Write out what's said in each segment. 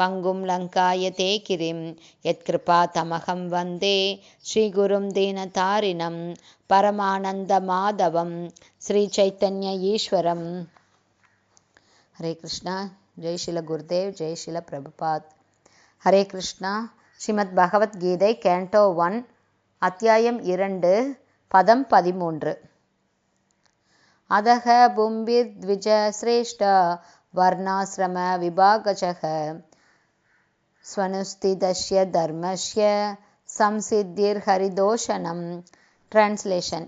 पङ्गुं लङ्कायते गिरिं यत्कृपातमहं वन्दे श्रीगुरुं दीनतारिणं परमानन्दमाधवं श्रीचैतन्य ईश्वरं हरे कृष्णा ஜெய் ஸ்ரீல குருதேவ் ஜெய் ஸ்ரீல பிரபுபாத் ஹரே கிருஷ்ணா ஸ்ரீமத் பகவத்கீதை கேண்டோ ஒன் அத்தியாயம் இரண்டு பதம் பதிமூன்று அதக பும்பிர் த்விஜ சிரேஷ்ட வர்ணாசிரம விபாகஜக ஸ்வனுஸ்திதஸ்ய தர்மஸ்ய சம்சித்திர் ஹரிதோஷனம். டிரான்ஸ்லேஷன்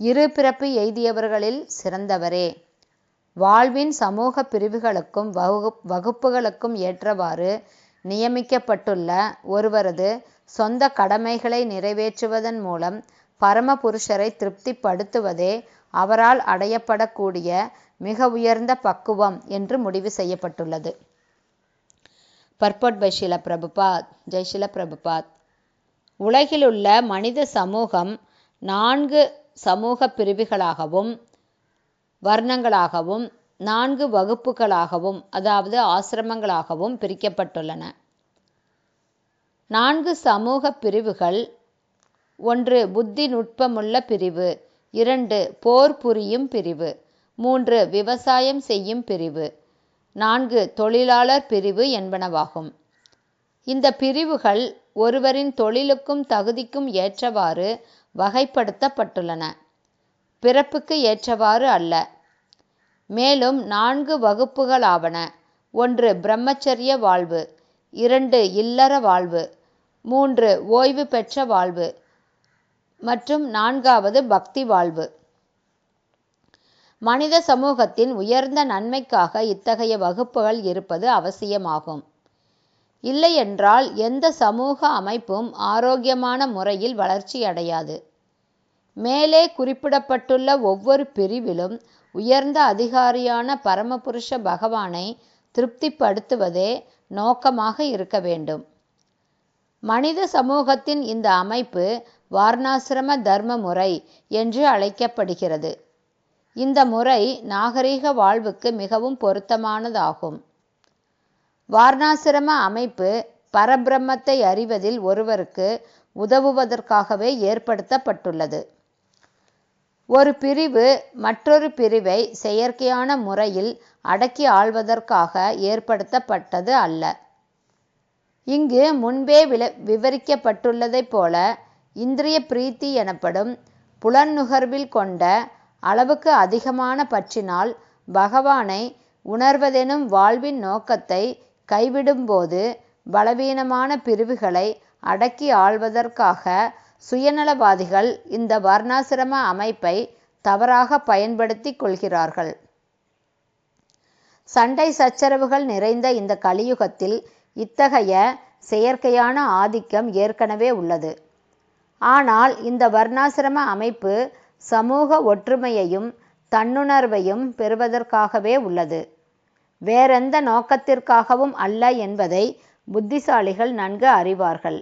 இரு பிறப்பு எய்தியவர்களில் சிறந்தவரே. வாழ்வின் சமூக பிரிவுகளுக்கும் வகு வகுப்புகளுக்கும் ஏற்றவாறு நியமிக்கப்பட்டுள்ள ஒருவரது சொந்த கடமைகளை நிறைவேற்றுவதன் மூலம் பரமபுருஷரை திருப்திப்படுத்துவதே அவரால் அடையப்படக்கூடிய மிக உயர்ந்த பக்குவம் என்று முடிவு செய்யப்பட்டுள்ளது. Purport by Srila Prabhupad. Jai ஷில Prabhupad. உலகிலுள்ள மனித சமூகம் நான்கு சமூக பிரிவுகளாகவும் வர்ணங்களாகவும் நான்கு வகுப்புகளாகவும் அதாவது ஆசிரமங்களாகவும் பிரிக்கப்பட்டுள்ளன. நான்கு சமூக பிரிவுகள் ஒன்று புத்தி நுட்பமுள்ள பிரிவு இரண்டு போர் புரியும் பிரிவு மூன்று விவசாயம் செய்யும் பிரிவு நான்கு தொழிலாளர் பிரிவு என்பனவாகும். இந்த பிரிவுகள் ஒருவரின் தொழிலுக்கும் தகுதிக்கும் ஏற்றவாறு வகைப்படுத்தப்பட்டுள்ளன. பிறப்புக்கு ஏற்றவாறு அல்ல. மேலும் நான்கு வகுப்புகளாவன. ஒன்று பிரம்மச்சரிய வாழ்வு இரண்டு இல்லற வாழ்வு மூன்று ஓய்வு பெற்ற வாழ்வு மற்றும் நான்காவது பக்தி வாழ்வு. மனித சமூகத்தின் உயர்ந்த நன்மைக்காக இத்தகைய வகுப்புகள் இருப்பது அவசியமாகும். இல்லையென்றால் எந்த சமூக அமைப்பும் ஆரோக்கியமான முறையில் வளர்ச்சியடையாது. மேலே குறிப்பிடப்பட்டுள்ள ஒவ்வொரு பிரிவிலும் உயர்ந்த அதிகாரியான பரமபுருஷ பகவானை திருப்திப்படுத்துவதே நோக்கமாக இருக்க வேண்டும். மனித சமூகத்தின் இந்த அமைப்பு வார்ணாசிரம தர்ம முறை என்று அழைக்கப்படுகிறது. இந்த முறை நாகரீக வாழ்வுக்கு மிகவும் பொருத்தமானதாகும். வார்ணாசிரம அமைப்பு பரபிரம்மத்தை அறிவதில் ஒருவருக்கு உதவுவதற்காகவே ஏற்படுத்தப்பட்டுள்ளது. ஒரு பிரிவு மற்றொரு பிரிவை செயற்கையான முறையில் அடக்கி ஆள்வதற்காக ஏற்படுத்தப்பட்டது அல்ல. இங்கு முன்பே விள விவரிக்கப்பட்டுள்ளதைப் போல இந்திரிய பிரீத்தி எனப்படும் புலன் நுகர்வில் கொண்ட அளவுக்கு அதிகமான பற்றினால் பகவானை உணர்வதெனும் வாழ்வின் நோக்கத்தை கைவிடும்போது பலவீனமான பிரிவுகளை அடக்கி ஆள்வதற்காக சுயநலவாதிகள் இந்த வர்ணாசிரம அமைப்பை தவறாக பயன்படுத்தி கொள்கிறார்கள். சண்டை சச்சரவுகள் நிறைந்த இந்த கலியுகத்தில் இத்தகைய செயற்கையான ஆதிக்கம் ஏற்கனவே உள்ளது. ஆனால் இந்த வர்ணாசிரம அமைப்பு சமூக ஒற்றுமையையும் தன்னுணர்வையும் பெறுவதற்காகவே உள்ளது. வேறெந்த நோக்கத்திற்காகவும் அல்ல என்பதை புத்திசாலிகள் நன்கு அறிவார்கள்.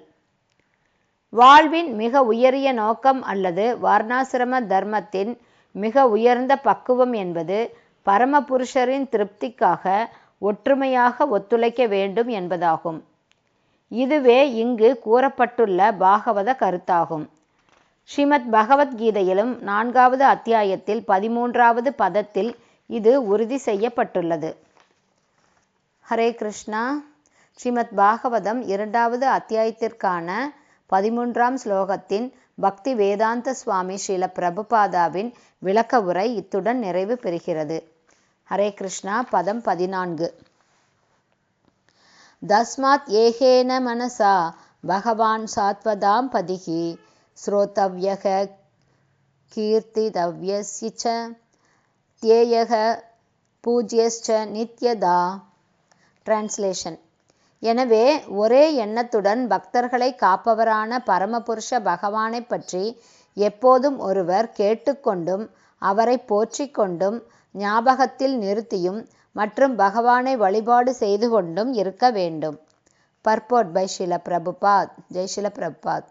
வாழ்வின் மிக உயரிய நோக்கம் அல்லது வர்ணாசிரம தர்மத்தின் மிக உயர்ந்த பக்குவம் என்பது பரமபுருஷரின் திருப்திக்காக ஒற்றுமையாக ஒத்துழைக்க வேண்டும் என்பதாகும். இதுவே இங்கு கூறப்பட்டுள்ள பாகவத கருத்தாகும். ஸ்ரீமத் பகவத்கீதையிலும் நான்காவது அத்தியாயத்தில் பதிமூன்றாவது பதத்தில் இது உறுதி செய்யப்பட்டுள்ளது. ஹரே கிருஷ்ணா. ஸ்ரீமத் பாகவதம் இரண்டாவது அத்தியாயத்திற்கான பதிமூன்றாம் ஸ்லோகத்தின் பக்தி வேதாந்த சுவாமி ஸ்ரீல பிரபுபாதாவின் விளக்க உரை இத்துடன் நிறைவு பெறுகிறது. ஹரே கிருஷ்ணா பதம் பதினான்கு. தஸ்மாத் ஏகேன மனசா பகவான் சாத்வதாம் பதிகி. ஸ்ரோதவ்யக கீர்த்திதவ்யஸ்ய ச தியேயக பூஜ்யஸ்ச நித்யதா. டிரான்ஸ்லேஷன் எனவே ஒரே எண்ணத்துடன் பக்தர்களை காப்பவரான பரமபுருஷ பகவானை பற்றி எப்போதும் ஒருவர் கேட்டுக்கொண்டும் அவரை போற்றிக்கொண்டும் ஞாபகத்தில் நிறுத்தியும் மற்றும் பகவானை வழிபாடு செய்து கொண்டும் இருக்க வேண்டும். பர்போட் பை ஷில பிரபுபாத் ஜெய் ஷில பிரபுபாத்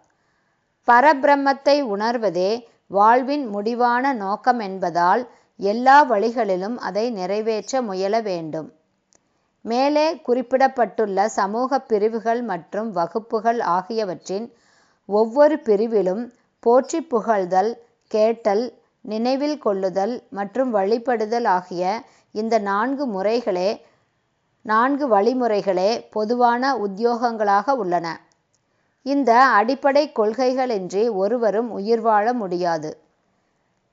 பரபிரம்மத்தை உணர்வதே வாழ்வின் முடிவான நோக்கம் என்பதால் எல்லா வழிகளிலும் அதை நிறைவேற்ற முயல வேண்டும். மேலே குறிப்பிடப்பட்டுள்ள சமூக பிரிவுகள் மற்றும் வகுப்புகள் ஆகியவற்றின் ஒவ்வொரு பிரிவிலும் போற்றி புகழ்தல் கேட்டல் நினைவில் கொள்ளுதல் மற்றும் வழிபடுதல் ஆகிய இந்த நான்கு முறைகளே நான்கு வழிமுறைகளே பொதுவான உத்தியோகங்களாக உள்ளன. இந்த அடிப்படை கொள்கைகளின்றி ஒருவரும் உயிர் வாழ முடியாது.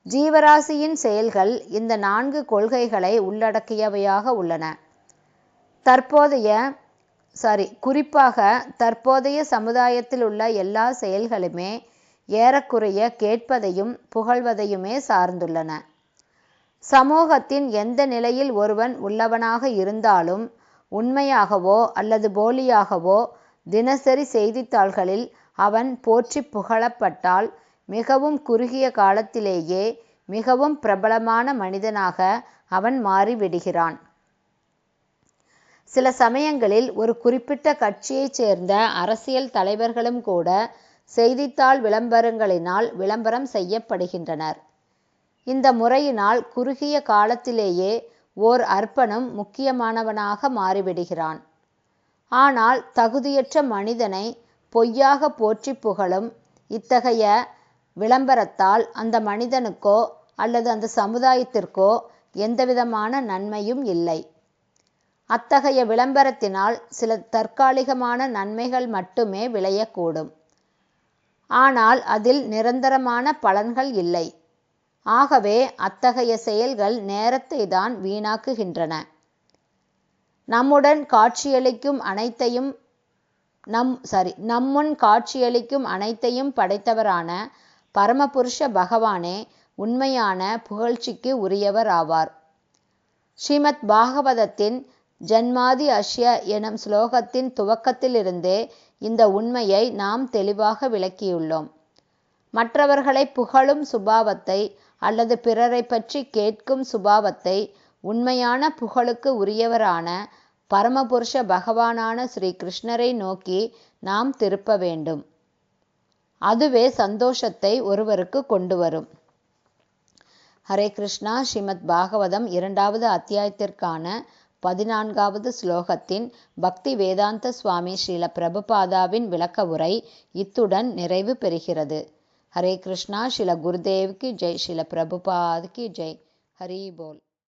ஜீவராசியின் செயல்கள் இந்த நான்கு கொள்கைகளை உள்ளடக்கியவையாக உள்ளன. தற்போதைய சாரி குறிப்பாக தற்போதைய சமுதாயத்தில் உள்ள எல்லா செயல்களுமே ஏறக்குறைய கேட்பதையும் புகழ்வதையுமே சார்ந்துள்ளன. சமூகத்தின் எந்த நிலையில் ஒருவன் உள்ளவனாக இருந்தாலும் உண்மையாகவோ அல்லது போலியாகவோ தினசரி செய்தித்தாள்களில் அவன் போற்றி புகழப்பட்டால் மிகவும் குறுகிய காலத்திலேயே மிகவும் பிரபலமான மனிதனாக அவன் மாறிவிடுகிறான். சில சமயங்களில் ஒரு குறிப்பிட்ட கட்சியைச் சேர்ந்த அரசியல் தலைவர்களும் கூட செய்தித்தாள் விளம்பரங்களினால் விளம்பரம் செய்யப்படுகின்றனர். இந்த முறையினால் குறுகிய காலத்திலேயே ஓர் அர்ப்பணம் முக்கியமானவனாக மாறிவிடுகிறான். ஆனால் தகுதியற்ற மனிதனை பொய்யாக போற்றி புகழும் இத்தகைய விளம்பரத்தால் அந்த மனிதனுக்கோ அல்லது அந்த சமுதாயத்திற்கோ எந்தவிதமான நன்மையும் இல்லை. அத்தகைய விளம்பரத்தினால் சில தற்காலிகமான நன்மைகள் மட்டுமே விளையக்கூடும். ஆனால் அதில் நிரந்தரமான பலன்கள் இல்லை. ஆகவே அத்தகைய செயல்கள் நேரத்தை தான் வீணாக்குகின்றன. நம்முடன் காட்சியளிக்கும் அனைத்தையும் நம் சாரி நம்முன் காட்சியளிக்கும் அனைத்தையும் படைத்தவரான பரமபுருஷ பகவானே உண்மையான புகழ்ச்சிக்கு உரியவர் ஆவார். ஸ்ரீமத் பாகவதத்தின் ஜன்மாதி அஷ்ய எனும் ஸ்லோகத்தின் துவக்கத்திலிருந்தே இந்த உண்மையை நாம் தெளிவாக விளக்கியுள்ளோம். மற்றவர்களை புகழும் சுபாவத்தை அல்லது பிறரை பற்றி கேட்கும் சுபாவத்தை உண்மையான புகழுக்கு உரியவரான பரமபுருஷ பகவானான ஸ்ரீ கிருஷ்ணரை நோக்கி நாம் திருப்ப வேண்டும். அதுவே சந்தோஷத்தை ஒருவருக்கு கொண்டு வரும். ஹரே கிருஷ்ணா ஸ்ரீமத் பாகவதம் இரண்டாவது அத்தியாயத்திற்கான பதினான்காவது ஸ்லோகத்தின் பக்தி வேதாந்த சுவாமி ஸ்ரீல பிரபுபாதாவின் விளக்க உரை இத்துடன் நிறைவு பெறுகிறது. ஹரே கிருஷ்ணா ஸ்ரீல குருதேவ் ஜெய் ஸ்ரீல பிரபுபாத் ஜெய். ஹரி போல்.